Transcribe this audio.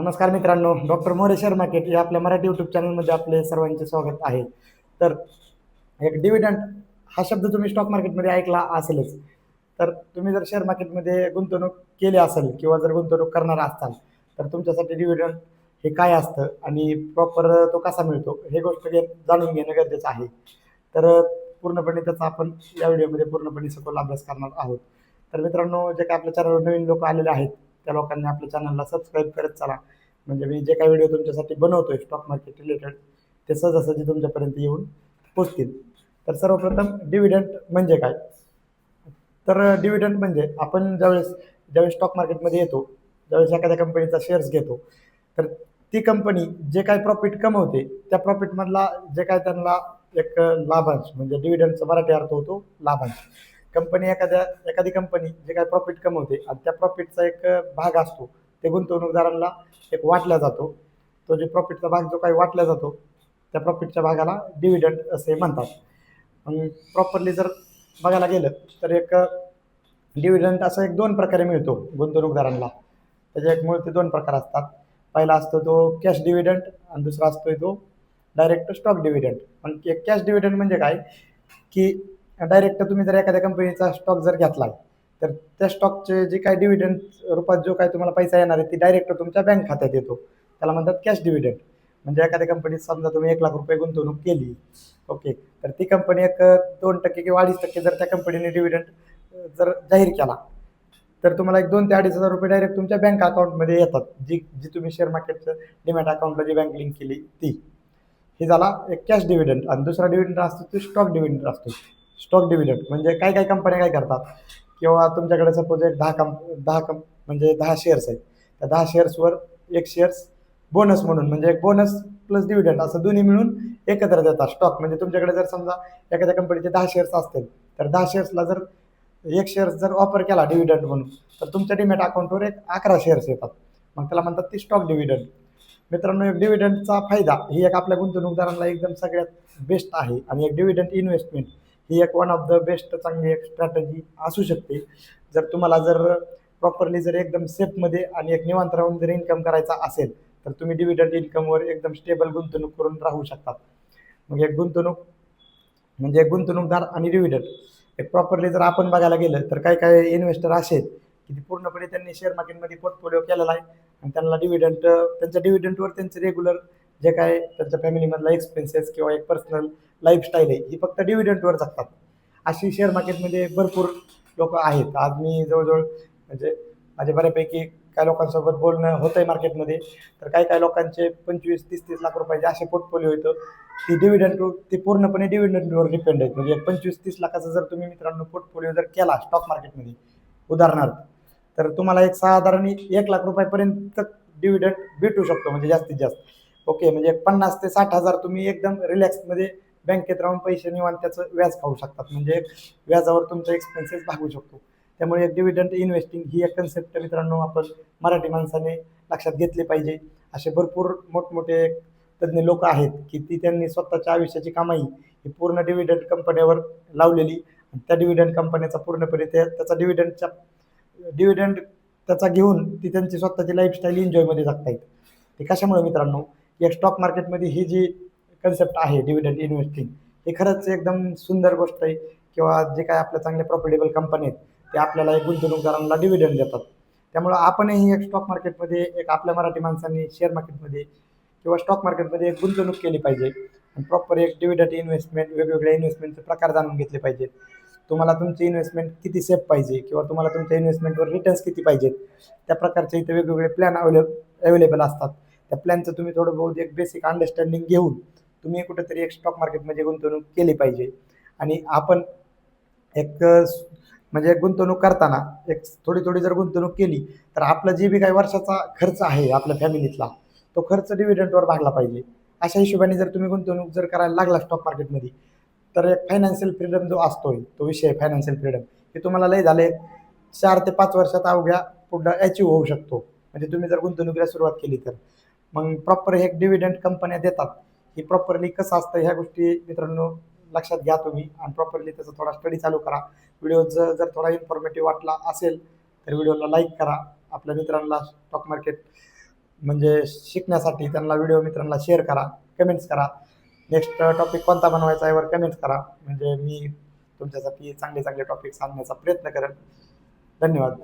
नमस्कार मित्रांनो doctor More Sharma market या आपल्या मराठी यूट्यूब चॅनलमध्ये आपले सर्वांचे स्वागत आहे. तर एक डिव्हिडंड हा शब्द तुम्ही स्टॉक मार्केटमध्ये ऐकला असेलच. तर तुम्ही जर शेअर मार्केटमध्ये गुंतवणूक केली असेल किंवा जर गुंतवणूक करणार असाल तर तुमच्यासाठी डिव्हिडंड हे काय असतं आणि प्रॉपर तो कसा मिळतो हे गोष्ट घे जाणून घेणं गरजेचं आहे. तर पूर्णपणे त्याचा आपण या व्हिडिओमध्ये पूर्णपणे सखोल अभ्यास करणार आहोत. तर मित्रांनो जे काय आपल्या चॅनलवर नवीन लोक आलेले आहेत त्या लोकांनी आपल्या चॅनलला सबस्क्राईब करत चला. म्हणजे मी जे काही व्हिडिओ तुमच्यासाठी बनवतोय स्टॉक मार्केट रिलेटेड ते सहजासहजी तुमच्यापर्यंत येऊन पोचतील. तर सर्वप्रथम डिव्हिडंट म्हणजे काय? तर डिव्हिडंट म्हणजे आपण ज्यावेळेस ज्यावेळेस स्टॉक मार्केटमध्ये येतो ज्यावेळेस एखाद्या कंपनीचा शेअर्स घेतो तर ती कंपनी जे काय प्रॉफिट कमवते त्या प्रॉफिटमधला जे काय त्यांना एक लाभांश म्हणजे डिव्हिडंडचा मराठी अर्थ होतो लाभांश. कंपनी एखाद्या एखादी कंपनी जे काय प्रॉफिट कमवते आणि त्या प्रॉफिटचा एक भाग असतो. ते गुंतवणूकदारांना एक वाटला जातो. तो जे प्रॉफिटचा भाग जो काही वाटला जातो त्या प्रॉफिटच्या भागाला डिव्हिडंड असे म्हणतात. प्रॉपरली जर बघायला गेलं तर एक डिव्हिडंड असा एक दोन प्रकारे मिळतो गुंतवणूकदारांना. त्याचे एक मूळ ते दोन प्रकार असतात. पहिला असतो तो कॅश डिव्हिडंड आणि दुसरा असतो तो डायरेक्ट स्टॉक डिव्हिडंड पण कॅश डिव्हिडंड म्हणजे काय? की डायरेक्ट तुम्ही जर एखाद्या कंपनीचा स्टॉक जर घेतला तर त्या स्टॉकचे जे काय डिव्हिडंड रूपात जो काय तुम्हाला पैसा येणार आहे ती डायरेक्ट तुमच्या बँक खात्यात येतो. त्याला म्हणतात कॅश डिव्हिडंड म्हणजे एखाद्या कंपनीत समजा तुम्ही एक लाख रुपये गुंतवणूक केली ओके तर ती कंपनी एक दोन टक्के किंवा अडीच टक्के जर त्या कंपनीने डिव्हिडंड जर जाहीर केला तर तुम्हाला एक दोन ते अडीच हजार रुपये डायरेक्ट तुमच्या बँक अकाउंटमध्ये येतात. जी जी तुम्ही शेअर मार्केटचं डिमॅट अकाउंटला जी बँक लिंक केली ती. हे झाला एक कॅश डिव्हिडंड आणि दुसरा डिव्हिडंड असतो तो स्टॉक डिव्हिडंड असतो. स्टॉक डिव्हिडंड म्हणजे काय काय कंपन्या काय करतात? किंवा तुमच्याकडे सपोज एक दहा कंप दहा कंप म्हणजे दहा शेअर्स आहेत. त्या दहा शेअर्सवर एक शेअर्स बोनस म्हणून म्हणजे एक बोनस प्लस डिव्हिडंड असं दोन्ही मिळून एकत्र देतात स्टॉक म्हणजे तुमच्याकडे जर समजा एखाद्या कंपनीचे दहा शेअर्स असतील तर दहा शेअर्सला जर एक शेअर्स जर ऑफर केला डिव्हिडंड म्हणून तर तुमच्या डिमॅट अकाउंटवर एक अकरा शेअर्स येतात. मग त्याला म्हणतात ती स्टॉक डिव्हिडंड मित्रांनो एक डिव्हिडंडचा फायदा ही एक आपल्या गुंतवणूकदारांना एकदम सगळ्यात बेस्ट आहे. आणि एक डिव्हिडंड इन्व्हेस्टमेंट ही एक वन ऑफ द बेस्ट चांगली एक स्ट्रॅटजी असू शकते. जर तुम्हाला जर प्रॉपरली जर एकदम सेफमध्ये आणि एक निवांत राहून जर इन्कम करायचा असेल तर तुम्ही डिव्हिडंड इन्कमवर एकदम स्टेबल गुंतवणूक करून राहू शकतात मग एक गुंतवणूक म्हणजे एक गुंतवणूकदार आणि डिव्हिडंड एक प्रॉपरली जर आपण बघायला गेलं तर काही काही इन्व्हेस्टर असे आहेत की ते पूर्णपणे त्यांनी शेअर मार्केटमध्ये पोर्टफोलिओ केलेला आहे आणि त्यांना डिव्हिडंड त्यांच्या डिव्हिडंडवर त्यांचे रेग्युलर जे काय त्यांच्या फॅमिलीमधला एक्सपेन्सेस किंवा एक पर्सनल लाईफस्टाईल आहे. ही फक्त डिव्हिडंटवर जगतात. अशी शेअर मार्केटमध्ये भरपूर लोक आहेत. आज मी जवळजवळ म्हणजे माझ्या बऱ्यापैकी काही लोकांसोबत बोलणं होतं आहे मार्केटमध्ये तर काही काही लोकांचे पंचवीस तीस तीस लाख रुपयाचे असे पोर्टफोलिओ येतं. ती डिव्हिडंड ते पूर्णपणे डिव्हिडंडवर डिपेंड आहेत. म्हणजे पंचवीस तीस लाखाचा जर तुम्ही मित्रांनो पोर्टफोलिओ जर केला स्टॉक मार्केटमध्ये उदाहरणार्थ तर तुम्हाला एक साधारण एक लाख रुपयापर्यंत डिव्हिडंड भेटू शकतो. म्हणजे जास्तीत जास्त. ओके म्हणजे पन्नास ते साठ हजार तुम्ही एकदम रिलॅक्समध्ये बँकेत राहून पैसे निवान त्याचं व्याज खाऊ शकतात. म्हणजे व्याजावर तुमचा एक्सपेन्सेस भागू शकतो. त्यामुळे एक डिव्हिडंड इन्व्हेस्टिंग ही एक कन्सेप्ट मित्रांनो आपण मराठी माणसाने लक्षात घेतली पाहिजे. असे भरपूर मोठमोठे तज्ज्ञ लोक आहेत की ती त्यांनी स्वतःच्या आयुष्याची कमाई ही पूर्ण डिव्हिडंड कंपन्यावर लावलेली त्या डिव्हिडंड कंपन्याचा पूर्णपणे त्या त्याचा डिव्हिडंडच्या डिव्हिडंड त्याचा घेऊन ती त्यांची स्वतःची लाईफस्टाईल एन्जॉयमध्ये जगता येत ते कशामुळे मित्रांनो या स्टॉक मार्केटमध्ये ही जी कन्सेप्ट आहे डिव्हिडंड इन्व्हेस्टिंग हे खरंच एकदम सुंदर गोष्ट आहे किंवा जे काय आपल्या चांगले प्रॉफिटेबल कंपनी आहेत ते आपल्याला एक गुंतवणूकदारांना डिव्हिडंड देतात. त्यामुळं आपणही एक स्टॉक मार्केटमध्ये एक आपल्या मराठी माणसांनी शेअर मार्केटमध्ये किंवा स्टॉक मार्केटमध्ये एक गुंतवणूक केली पाहिजे. आणि प्रॉपर एक डिव्हिडंड इन्व्हेस्टमेंट वेगवेगळ्या इन्व्हेस्टमेंटचे प्रकार जाणून घेतले पाहिजेत तुम्हाला तुमची इन्व्हेस्टमेंट किती सेफ पाहिजे किंवा तुम्हाला तुमच्या इन्व्हेस्टमेंटवर रिटर्न्स किती पाहिजेत त्या प्रकारचे इथे वेगवेगळे प्लॅन अवेलेब अवेलेबल असतात. त्या प्लॅनचं तुम्ही थोडं बहुत एक बेसिक अंडरस्टँडिंग घेऊन तुम्ही कुठेतरी एक स्टॉक मार्केटमध्ये गुंतवणूक केली पाहिजे. आणि आपण एक म्हणजे गुंतवणूक करताना एक थोडी थोडी जर गुंतवणूक केली तर आपला जे बी काही वर्षाचा खर्च आहे आपल्या फॅमिलीतला तो खर्च डिव्हिडंटवर भागला पाहिजे. अशा हिशोबाने जर तुम्ही गुंतवणूक जर करायला लागला स्टॉक मार्केटमध्ये तर एक फायनान्शियल फ्रीडम जो असतोय तो विषय फायनान्शियल फ्रीडम हे तुम्हाला लय झाले चार ते पाच वर्षात अवघ्या पुढं अचीव होऊ शकतो. म्हणजे तुम्ही जर गुंतवणुकीला सुरुवात केली तर. मग प्रॉपर हे डिव्हिडंट कंपन्या देतात. की प्रॉपरली कसं असतं ह्या गोष्टी मित्रांनो लक्षात घ्या तुम्ही. आणि प्रॉपरली त्याचा थोडा स्टडी चालू करा. व्हिडिओ जर जर थोडा इन्फॉर्मेटिव्ह वाटला असेल तर व्हिडिओला लाईक करा. आपल्या मित्रांना स्टॉक मार्केट म्हणजे शिकण्यासाठी त्यांना व्हिडिओ मित्रांना शेअर करा. कमेंट्स करा. नेक्स्ट टॉपिक कोणता बनवायचा यावर कमेंट्स करा. म्हणजे मी तुमच्यासाठी चांगले चांगले टॉपिक सांगण्याचा प्रयत्न करेन. धन्यवाद.